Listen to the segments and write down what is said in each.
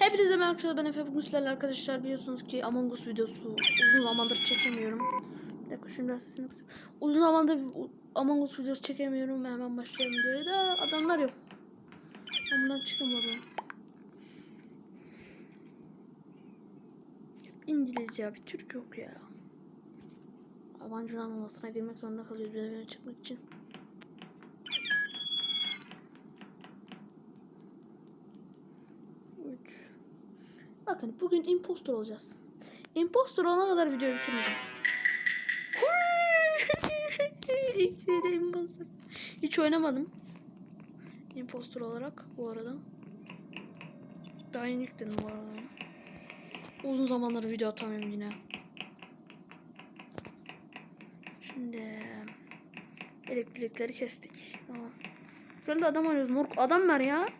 Hepinize merhaba arkadaşlar ben Efe bugün sizlerle arkadaşlar biliyorsunuz ki Among Us videosu uzun zamandır çekemiyorum. Bir dakika şunu biraz sesini kısayım. Uzun zamandır Among Us videosu çekemiyorum ve hemen başlayalım diyor da adamlar yok. Ben bundan çıkamadım. İngilizce ya bir Türk yok ya. Yabancıların olmasına girmek zorunda kalıyoruz bir çıkmak için. Üç. Bakın bugün impostor olacağız. Impostor olana kadar videoyu bitirmeyeceğim. De impostor. Hiç oynamadım. Impostor olarak bu arada. Daha yeni yükledim bu arada. Uzun zamandır video atamıyorum yine. Şimdi elektrikleri kestik. Tamam. Şöyle adam arıyoruz. Moruk adam var ya.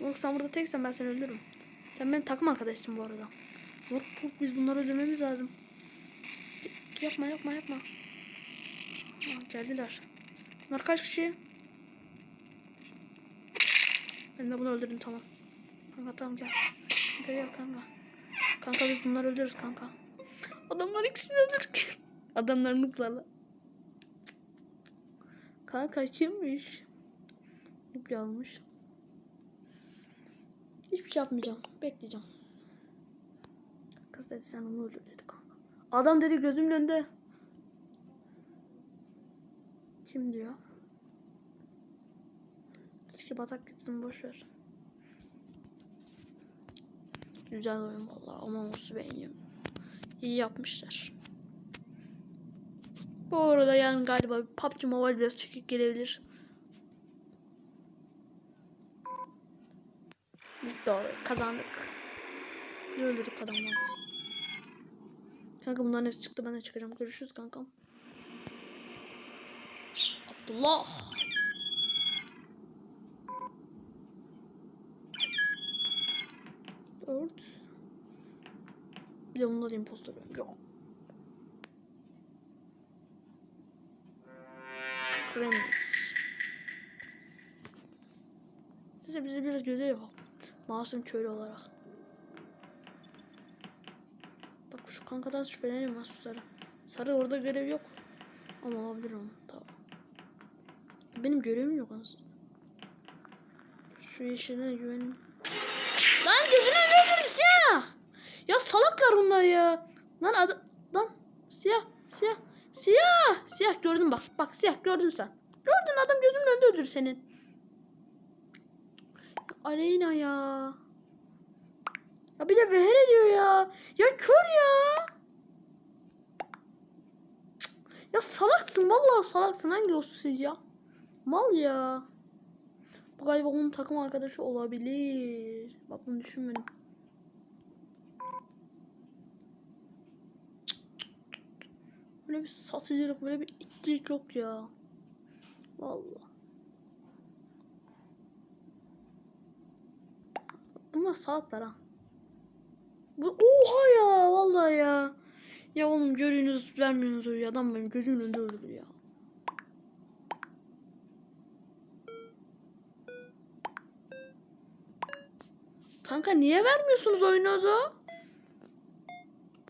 Moruk sen burada teksen ben seni öldürürüm. Sen benim takım arkadaşsın bu arada. Moruk moruk, biz bunları öldürmemiz lazım. Yapma yapma yapma. Aa, geldiler. Bunlar kaç kişi? Ben de bunu öldürdüm tamam. Kanka tamam gel. Gel gel kanka. Kanka biz bunları öldürürüz kanka. Adamlar ikisini öldürdük. Adamlar mutlarla. Kanka kimmiş? Nup almış. Hiçbir şey yapmayacağım. Bekleyeceğim. Kız dedi sen onu öldür dedi kanka. Adam dedi gözümün önünde. Kim diyor? Siki batak gitsin boşver. Güzel oyun vallahi. Among Us'u beğeniyorum. İyi yapmışlar. Bu arada yani galiba PUBG Mobile biraz çekik gelebilir. Doğru kazandık. Ne öldürdük adamları. Kanka bunların hepsi çıktı ben de çıkacağım. Görüşürüz kankam. Abdullah. Dört. Bir de bunda da impostor yok. Kremlix. Neyse bize biraz göze yapalım. Masum köylü olarak. Bak şu kankadan şüpheleniyorum ben şu sarı. Orada görev yok. Ama olabilir onu. Tamam. Benim görevim yok aslında. Şu yeşiline güvenim. Lan gözünü önüne siyah. Ya salaklar bunlar ya. Lan adı lan siyah siyah siyah siyah gördün bak bak siyah gördün sen. Gördün adam gözümün önünde öldür senin. Aleyna ya. Ya bir de veher ediyor ya. Ya kör ya. Ya salaksın vallahi salaksın hangi olsun siz ya. Mal ya. Bu galiba onun takım arkadaşı olabilir. Bak bunu düşünmedim. Böyle bir satıcılık, böyle bir itlik yok ya. Vallahi. Bunlar salaklar ha. Bu oha ya vallahi ya. Ya oğlum görüyorsunuz vermiyorsunuz öyle adam benim gözümün önünde öldürdü ya. Kanka niye vermiyorsunuz oyununuzu?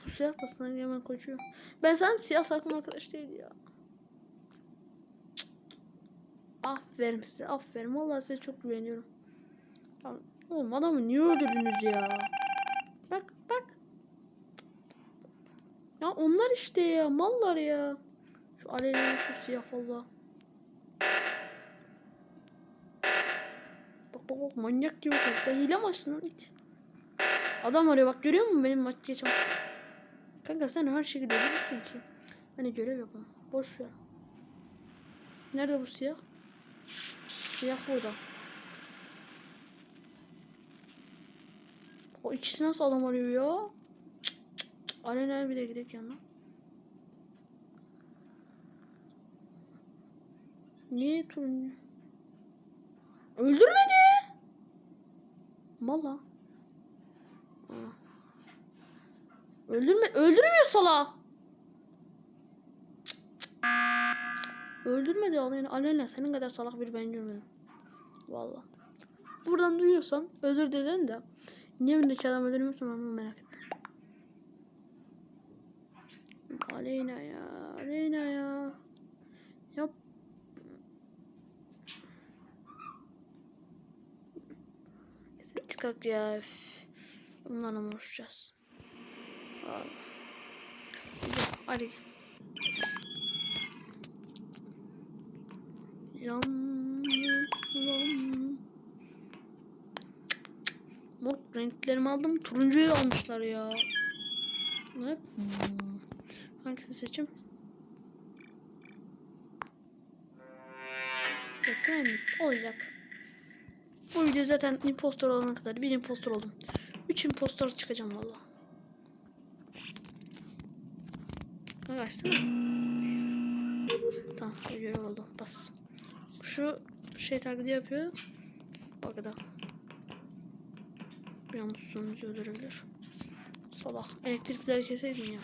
Bu siyah da hemen koşuyor. Ben sen siyah sakın arkadaş değil ya. Aferin size aferin. Vallahi size çok güveniyorum. Ya, Oğlum adamı niye öldürdünüz ya? Bak bak. Ya onlar işte ya mallar ya. Şu aleyhine şu siyah valla. Bak bak bak manyak gibi koştu. Sen hile mi açtın lan it? Adam arıyor bak görüyor musun benim maç geçen? Kanka sen her şekilde ölürsün ki. Hani görev yapalım. Boş ver. Nerede bu siyah? Siyah burada. O ikisi nasıl adam arıyor ya? Alenen bir de gidelim yanına. Niye turuncu? Öldürmedi. Mala. Öldürme öldürmüyor sala. Öldürmedi Aleyna. Aleyna senin kadar salak biri ben görmedim. valla. Buradan duyuyorsan özür dilerim de. Niye önündeki adam öldürmüyorsun ben bunu merak ettim. Aleyna ya. Aleyna ya. Yap. Neyse çıkak ya. üf. Bunlarla mı uğraşacağız? Hadi. Yalnız renklerimi aldım. Turuncuyu almışlar ya. Hmm. Hangisini seçeyim? Sakın olacak. Bu video zaten impostor olana kadar bir impostor oldum. Üç impostor çıkacağım valla. Arkadaşlar. Tamam görev oldu. Bas. Şu şey taklidi yapıyor. O kadar. Bir an sonucu öldürebilir. Salak. Elektrikleri keseydin ya.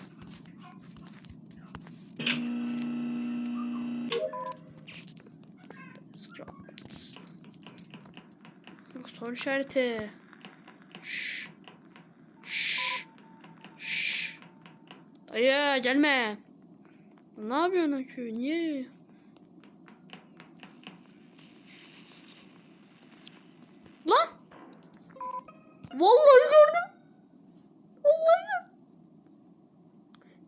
Soru işareti. Şşş. Şşş. Şşş. Dayı gelme. Ne yapıyorsun Akü? Niye? Lan! Vallahi gördüm. Vallahi gördüm.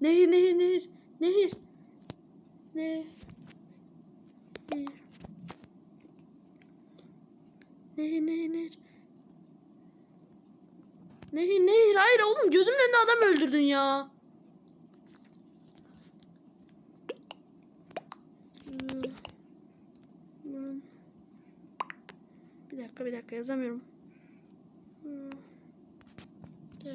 Nehir, nehir, nehir. Nehir. Nehir. Nehir. Nehir, nehir, nehir. Nehir, nehir. Hayır oğlum gözümün önünde adam öldürdün ya. Hmm. Hmm. Bir dakika bir dakika yazamıyorum. Hmm. De.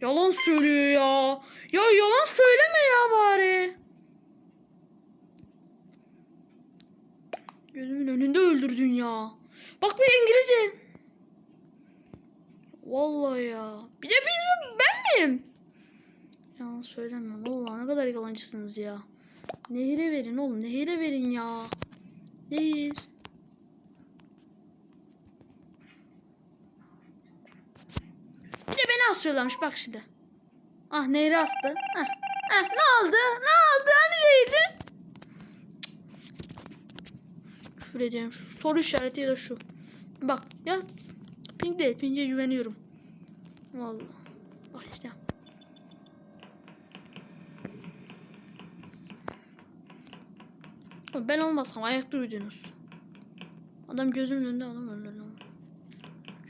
Yalan söylüyor ya. Ya yalan söyleme ya bari. Gözümün önünde öldürdün ya. Bak bir İngilizce. Vallahi ya. Bir de biliyorum ben miyim? Yalan söyleme. Vallahi ne kadar yalancısınız ya. Nehire verin oğlum. Nehire verin ya. Nehir. Bir de beni asıyorlarmış bak şimdi. Ah nehre astı. Ah, ah, ne oldu? Ne oldu? Hani neydi? Küfür edeceğim. Soru işareti ya da şu. Bak ya. Pink değil. Pink'e güveniyorum. Vallahi. Bak işte. Ben olmasam ayakta uyudunuz. Adam gözümün önünde adam öldürdü.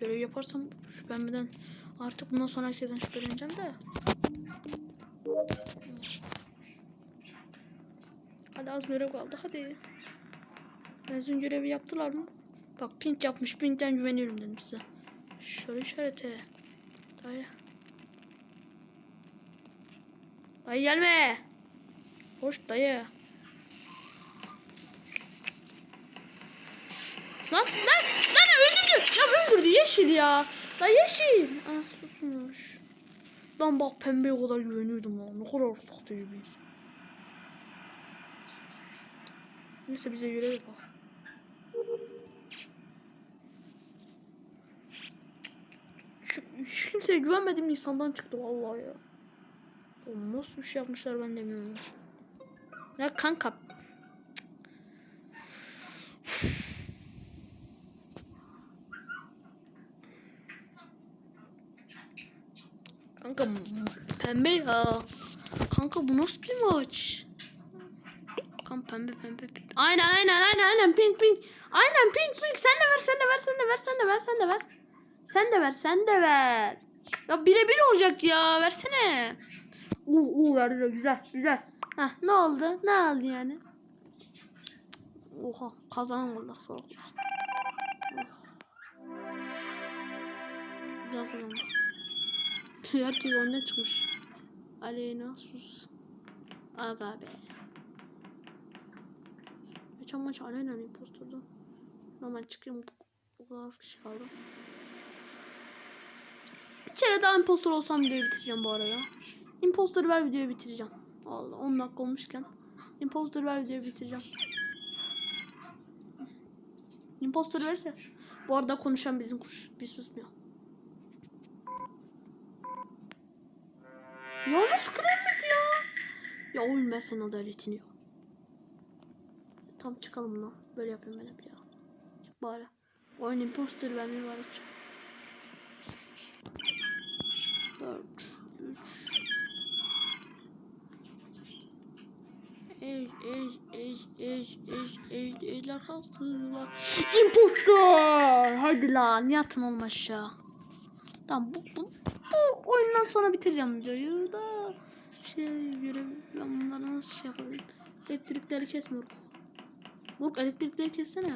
Görev yaparsam şüphemden artık bundan sonra herkesten şüpheleneceğim de. Hadi az görev kaldı hadi. Benzin görevi yaptılar mı? Bak pink yapmış pinkten güveniyorum dedim size. Şöyle işarete. Dayı. Dayı gelme. Hoş dayı. Lan lan lan öldürdü. Ya öldürdü yeşil ya. La yeşil. Aa susmuş. Lan bak pembeye kadar güveniyordum lan. Ne kadar sahte bir Neyse bize görev bak. Şu, hiç kimseye güvenmediğim insandan çıktı vallahi ya. Oğlum nasıl bir şey yapmışlar ben de bilmiyorum. Ya. Kanka pembe ya. Kanka bu nasıl bir maç? Kanka pembe pembe pembe. Aynen aynen aynen aynen pink pink. Aynen pink pink. Sen de ver sen de ver sen de ver sen de ver sen de ver. Sen de ver sen de ver. Ya birebir olacak ya versene. Uuu uu verdi güzel güzel. Heh ne oldu? Ne oldu yani? Oha kazanan Allah sağ olsun. Güzel kazanmış. Herkes önden çıkmış. Aleyna sus. Aga be. Geçen maç Aleyna'nın impostordu. Normal çıkıyorum. O kadar az kişi kaldı. bir kere daha impostor olsam videoyu bitireceğim bu arada. Impostor ver videoyu bitireceğim. Allah 10 dakika olmuşken. Impostor ver videoyu bitireceğim. Impostor verse. Bu arada konuşan bizim kuş. Bir susmuyor. Ya nasıl kırılmadı ya? Ya oyun ben senin adaletini ya. Tam çıkalım lan. Böyle yapayım ben hep ya. Bari. Oyun imposter vermeyi var hiç. 4 3 Ey ey ey ey ey ey eyler kalsınlar. Impostor! Hadi lan yatın olma aşağı. Tamam bu, bu, bu oyundan sonra bitireceğim videoyu da şey görev ben bunları nasıl şey yapayım. Elektrikleri kes Murk. Murk elektrikleri kessene.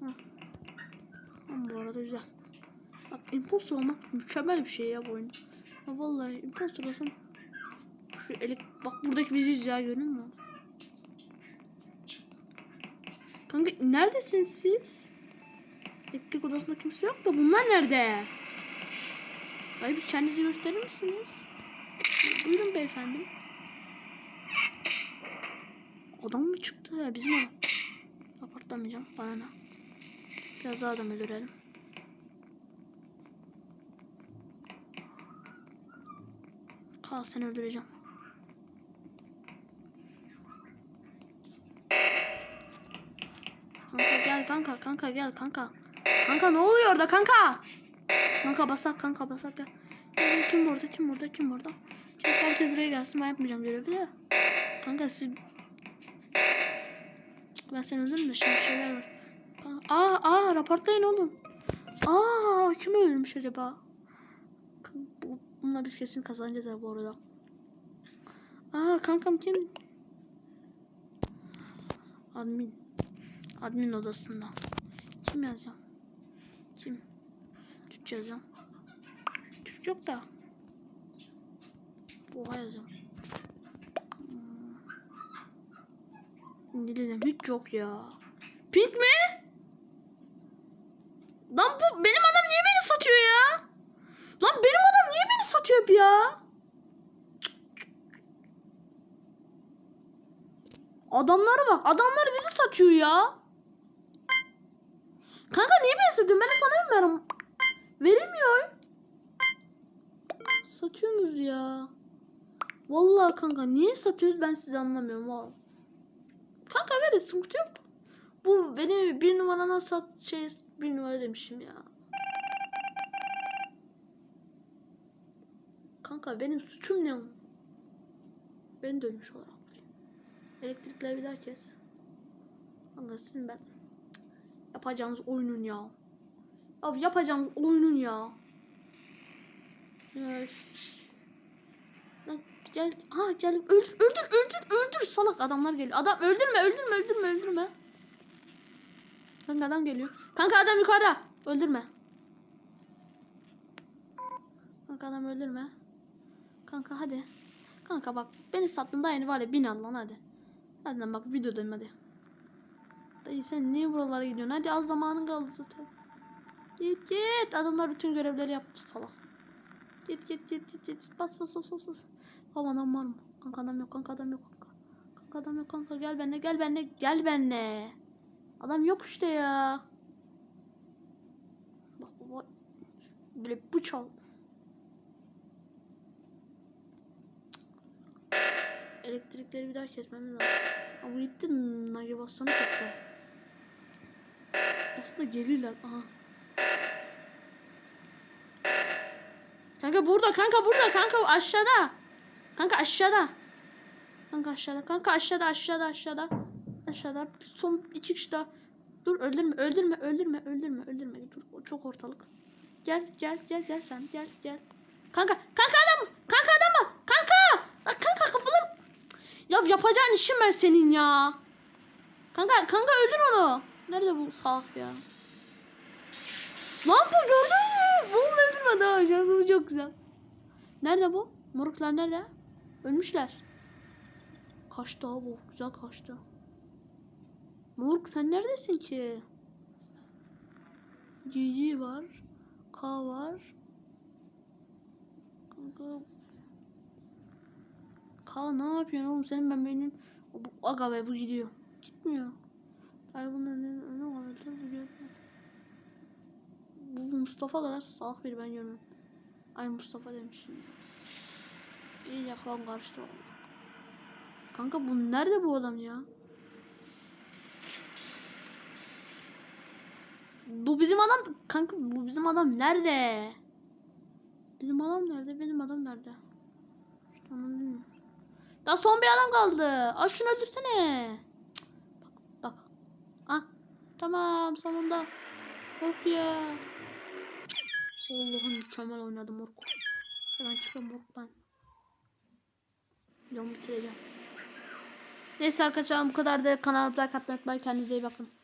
Hah. Bu arada güzel. Bak impostor olmak mükemmel bir şey ya bu oyun. Ya vallahi impostor olsam şu elek bak buradaki biziz ya görüyor musun? Kanka neredesiniz siz? Elektrik odasında kimse yok da bunlar nerede? Dayı bir kendinizi gösterir misiniz? Buyurun beyefendi. Adam mı çıktı ya bizim adam. Raportlamayacağım bana ne. Biraz daha adam öldürelim. Kal seni öldüreceğim. Kanka gel kanka kanka gel kanka. Kanka ne oluyor orada kanka? Kanka basak kanka basak gel. Gel, Kim burada kim burada kim burada? Kim herkes buraya gelsin ben yapmayacağım görevi de. Kanka siz... Ben seni öldürürüm de şimdi şeyler var. Aa aa raportlayın oğlum. Aa kim öldürmüş acaba? Bu- Bununla biz kesin kazanacağız ya bu arada. Aa kankam kim? Admin. Admin odasında. Kim yazacağım? Yazacağım. Türk yok da. Oha yazacağım. Hmm. İngilizcem hiç yok ya. Pink mi? Lan bu benim adam niye beni satıyor ya? Lan benim adam niye beni satıyor ya? Adamlara bak. Adamlar bizi satıyor ya. Kanka niye beni satıyorsun? Ben sana vermiyorum. Verilmiyor. Satıyorsunuz ya. Vallahi kanka niye satıyoruz ben sizi anlamıyorum. Vallahi. Kanka verin sıkıntı yok. Bu beni bir numarana sat şey bir numara demişim ya. Kanka benim suçum ne? Ben dönmüş olarak. Elektrikleri bir daha kes. Kanka sizin ben yapacağımız oyunun ya. Abi yapacağımız oyunun ya. Lan gel. Ha gel. Öldür öldür öldür öldür salak adamlar geliyor. Adam öldürme öldürme öldürme öldürme. Kanka adam geliyor. Kanka adam yukarıda. Öldürme. Kanka adam öldürme. Kanka hadi. Kanka bak beni sattın da yeni var ya bin al lan hadi. Hadi lan bak videodayım hadi. Dayı sen niye buralara gidiyorsun? Hadi az zamanın kaldı zaten. Git git. Adamlar bütün görevleri yaptı salak. Git git git git git. Bas bas bas bas. bas. Baba adam var mı? Kanka adam yok kanka adam yok kanka. Kanka adam yok kanka gel benimle gel benimle gel benimle. Adam yok işte ya. Bak baba. Böyle bıçak. Elektrikleri bir daha kesmemiz lazım. Ama gitti navigasyonu kesti. Aslında gelirler. Aha. Kanka burada kanka burada kanka aşağıda. Kanka aşağıda. Kanka aşağıda kanka aşağıda aşağıda aşağıda. Aşağıda son iki kişi daha. Dur öldürme öldürme öldürme öldürme öldürme dur çok ortalık. Gel gel gel gel sen gel gel. Kanka kanka adam kanka adam var kanka. Kanka kapılar. Ya yapacağın işim ben senin ya. Kanka kanka öldür onu. Nerede bu salak ya? Bu gördün mü? Bu öldürmedi ha. Şansımız çok güzel. Nerede bu? Moruklar nerede? Ölmüşler. Kaçtı abi bu. Güzel kaçtı. Moruk sen neredesin ki? GG var. K var. Kaan ne yapıyorsun oğlum senin ben benim bu, aga be bu gidiyor. Gitmiyor. Ay bunların kadar dur bu görmüyor. Bu Mustafa kadar salak biri ben görmüyorum. Ay Mustafa demişim. İyice kafam karıştı. Kanka bu nerede bu adam ya? Bu bizim adam kanka bu bizim adam nerede? Bizim adam nerede? Benim adam nerede? Onu bilmiyorum. Daha son bir adam kaldı. Aa şunu öldürsene. Cık, Bak bak. Ah tamam sonunda. Oh ya. Allah'ım mükemmel oynadım moruk. Ben çıkıyorum moruk ben. Videomu bitireceğim. Neyse arkadaşlar bu kadar da kanalıma like atmayı. Kendinize iyi bakın.